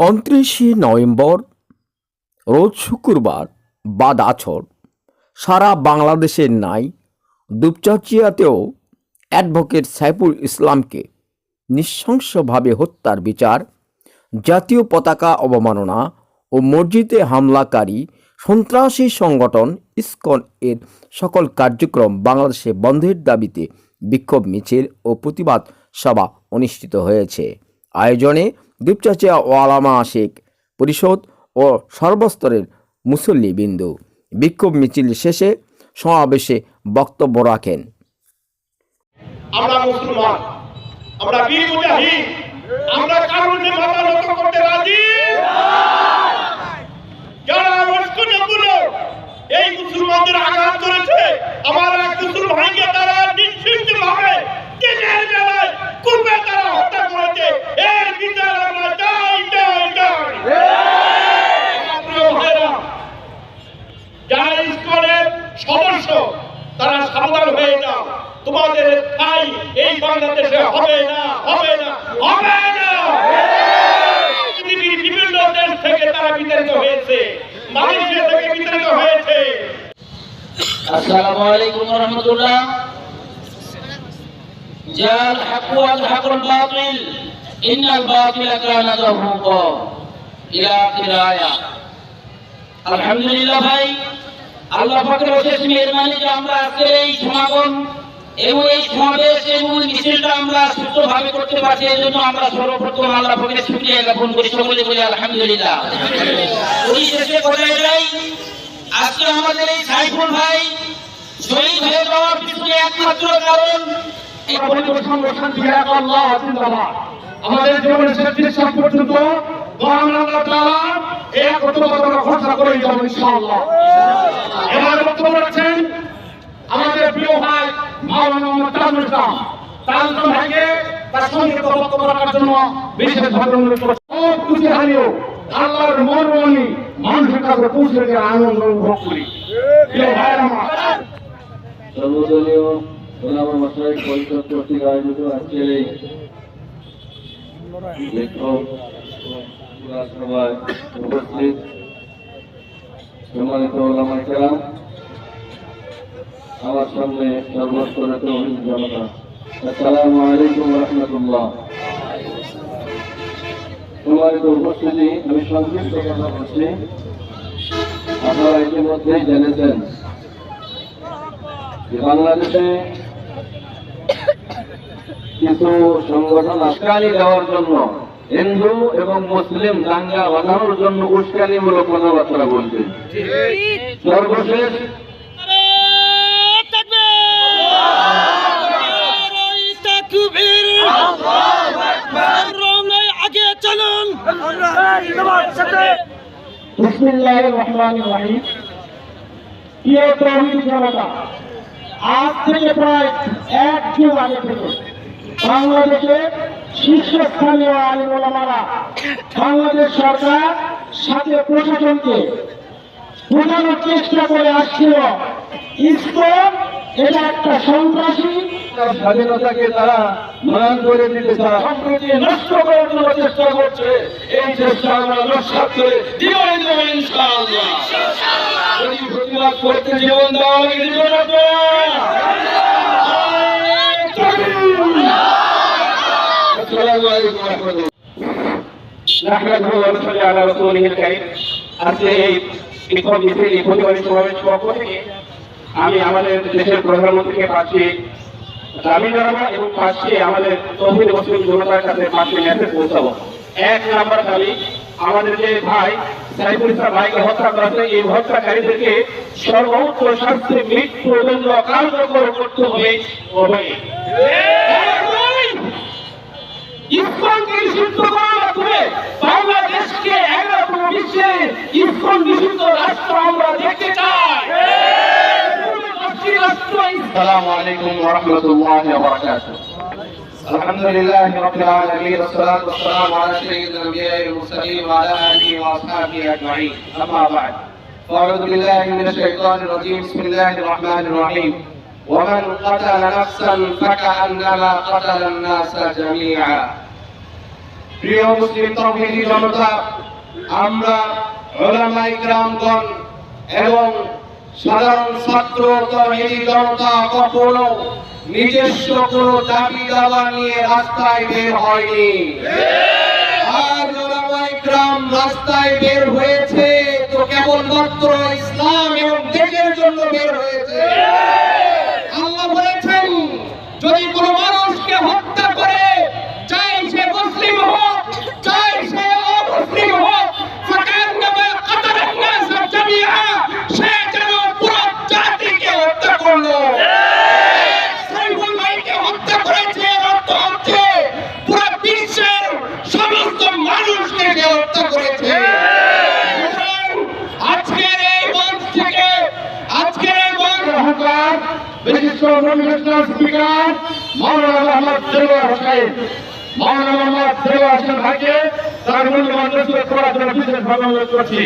উনত্রিশে নভেম্বর, রোজ শুক্রবার বাদ আছর সারা বাংলাদেশের নাই, দুপচাচিয়াতেও অ্যাডভোকেট সাইফুল ইসলামকে নৃশংসভাবে হত্যার বিচার, জাতীয় পতাকা অবমাননা ও মসজিদে হামলাকারী সন্ত্রাসী সংগঠন ইসকন এর সকল কার্যক্রম বাংলাদেশে বন্ধের দাবিতে বিক্ষোভ মিছিল ও প্রতিবাদ সভা অনুষ্ঠিত হয়েছে। আয়োজনে দুপচাচিয়া ওয়ালামা শেখ পরিষদ ও সর্বস্তরের মুসল্লি বিন্দু বিক্ষোভ মিছিল শেষে সমাবেশে বক্তব্য রাখেন। এই মুসলমানদের আঘাত করেছে, আমার এক মুসলমান ভাইকে তারা নিশ্চিন্ত ভাবে দিনের বেলায় কুপে তারা হত্যা করেছে এর বিচার আমরা চাই চাই চাই আমার প্রিয় ভাইরা, যারা ইস্কনের সদস্য তারা সাবধান হয়ে যাও খাই এই বাংলাদেশে হবে না হবে না হবে না। পৃথিবীর বিভিন্ন দেশ থেকে তারা বিতাড়িত হয়েছে, মালয়েশিয়া থেকে বিতাড়িত হয়েছে। আসসালামু আলাইকুম ওয়া রাহমাতুল্লাহ জাল হাকু আল হাকুল বাতিল, ইন্নাল বাতিলা কানা যাহুকা ইলা আখির আলহামদুলিল্লাহ ভাই, আল্লাহ পাকের অশেষ মেহেরবানি যে আমরা আজকে এই সমাগম এবং এই সমাবেশ এবং মিছিলটা আমরা সুস্থভাবে করতে পারছি, এই জন্য আমরা সর্বপ্রথম আল্লাহ পাকের শুকরিয়া জ্ঞাপন করি, সকলে বলি আলহামদুলিল্লাহ। পরিশেষে বলে যাই, আজকে আমাদের এই সাইফুল ভাই শহীদ হয়ে যাওয়ার পিছনে একমাত্র কারণ আমাদের জীবনের শেষ দৃশ্য পর্যন্ত এক করে যাব এবার বক্তব্য রাখছেন তাজুল ইসলাম তাজুল ভাইকে তার সঙ্গে বক্তব্য রাখার জন্য বিশেষভাবে অনুরোধ করছি ও খুশি হারিও আল্লাহর মরমনি মানুষের কাছে পৌঁছে দিয়ে আনন্দ অনুভব করি প্রিয় ভাই আমার সর্বদলীয় ওলামা মশাই পরিষদ কর্তৃক আয়োজিত আজকের এই বিক্ষোভ সভায় উপস্থিত সম্মানিত আমার সামনে তৌহিদ জনতা। আসসালামু আলাইকুম রহমতুল্লাহ। সম্মানিত উপস্থিতি আমি সংক্ষিপ্ত কথা বলছি। আপনারা ইতিমধ্যেই জেনেছেন যে বাংলাদেশে কিছু সংগঠন উস্কানি দেওয়ার জন্য হিন্দু এবং মুসলিম দাঙ্গা বাঁধানোর জন্য উস্কানিমূলক কথাবার্তা বলছে। সর্বশেষ আগে চলুন। আজ থেকে প্রায় এক যুগ আগে থেকে বাংলাদেশে প্রশাসনকে বোঝানোর চেষ্টা করে আসছিল। ইসকন এটা একটা সন্ত্রাসী স্বাধীনতাকে তারা মান করে দিতে চায় সম্প্রতি নষ্ট করার জন্য চেষ্টা করছে এই চেষ্টা আমরা নস্বাত করে জীবন দেবো ইনশাআল্লাহ যদি প্রতিবাদ করতে জীবন দেওয়া লাগে জীবন আসসালামু আলাইকুম রহমতুল্লাহ نحمده ونصلي على رسوله الكريم আজকে এই বিক্ষোভ মিছিল এই প্রতিবাদী সমাবেশ পক্ষ থেকে আমি আমাদের দেশের প্রধানমন্ত্রীকে পাচ্ছি দাবি জানাব এবং পাচ্ছি আমাদের তহবিল মুসলিম জনতার কাছে পাচ্ছি মেসেজ পৌঁছাবো। এক নাম্বার দাবি, আমাদের যে ভাই সাইফুল ইসলাম ভাইকে হত্যা করা হয়েছে, এই হত্যাকারীদেরকে সর্বোচ্চ শাস্তি মৃত্যু পর্যন্ত কার্যকর করতে হবে। হবে বাংলাদেশকে এগারোতম বিশ্বে ইসকন নিষিদ্ধ রাষ্ট্র আমরা দেখতে চাই। السلام عليكم ورحمة الله وبركاته الحمد لله رب العالمين والصلاة والسلام على سيد الأنبياء والمرسلين وعلى آله وأصحابه أجمعين أما بعد فأعوذ بالله من الشيطان الرجيم بسم الله الرحمن الرحيم ومن قتل نفسا فكأنما قتل الناس جميعا প্রিয় মুসলিম তৌহিদি জনতা আমরা ওলামাই গ্রামগণ এবং সাধারণ ছাত্র তৌহিদি জনতা কখনো নিজস্ব কোনো দাবি দাবা নিয়ে রাস্তায় বের হয়নি। আর রাস্তায় বের হয়েছে, তো কেবলমাত্র ইসলাম এবং দেশের জন্য বের হয়েছে। বিশিষ্ট মোটিভেশনাল স্পিকার মাওলানা মোহাম্মদ দেওয়ার হোসেন মাওলানা মোহাম্মদ দেওয়ার হোসেন ভাইকে তার মূল্যবান নসিহত করার জন্য বিশেষভাবে অনুরোধ করছি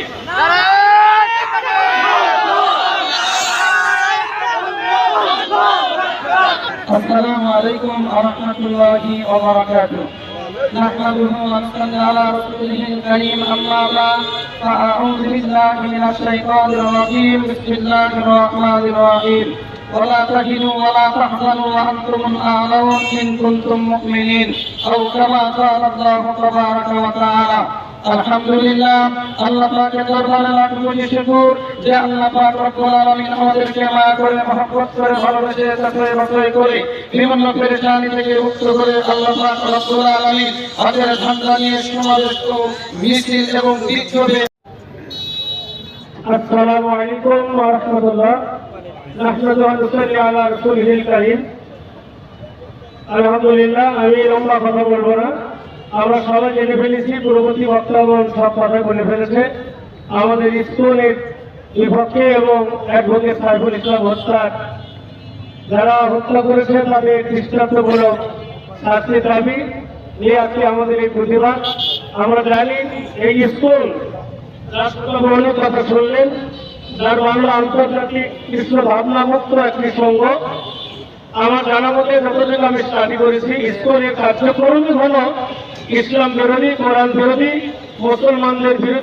السلام عليكم ورحمة الله وبركاته نحمده ونصلي على رسوله الكريم أما بعد فأعوذ بالله من الشيطان الرجيم بسم الله الرحمن الرحيم ولا تهنوا ولا تحزنوا وأنتم الأعلون إن كنتم مؤمنين أو كما قال الله تبارك وتعالى আলহামদুলিল্লাহ আল্লাহ পাকের দরবারে লাখ কোটি শুকর যে আল্লাহ পাক রব্বুল আলামিন আমাদেরকে মায়া করে মহব্বত করে ভালোবেসে তাকে বাছাই করে বিভিন্ন পেরেশানি থেকে মুক্ত করে আল্লাহ পাক রব্বুল আলামিন হাতের ঝান্ডা নিয়ে সমাবেশ ও মিছিল এবং বিক্ষোভে السلام عليكم ورحمة الله نحمد ونصلي على رسوله الكريم আলহামদুলিল্লাহ আমি লম্বা কথা বলবো না আমরা সবাই জেনে ফেলেছি পূর্ববর্তী বক্তাগণ সব কথা বলে ফেলেছে আমাদের স্কুলের বিপক্ষে এবং অ্যাডভোকেট সাইফুল ইসলাম হত্যার যারা হত্যা করেছে তাদের দৃষ্টান্তমূলক শাস্তির দাবি নিয়ে আজকে আমাদের এই প্রতিবাদ আমরা জানি এই স্কুল রাষ্ট্রভবনের কথা শুনলেন যার বাংলা আন্তর্জাতিক কৃষ্ণ ভাবনা মাত্র একটি সঙ্গ। আমার জানা মতে যতদিন আমি স্টাডি করেছি স্কুলের কার্যক্রমই হল ইসলাম বিরোধী, কোরআন বিরোধী, মুসলমানদের বিরোধী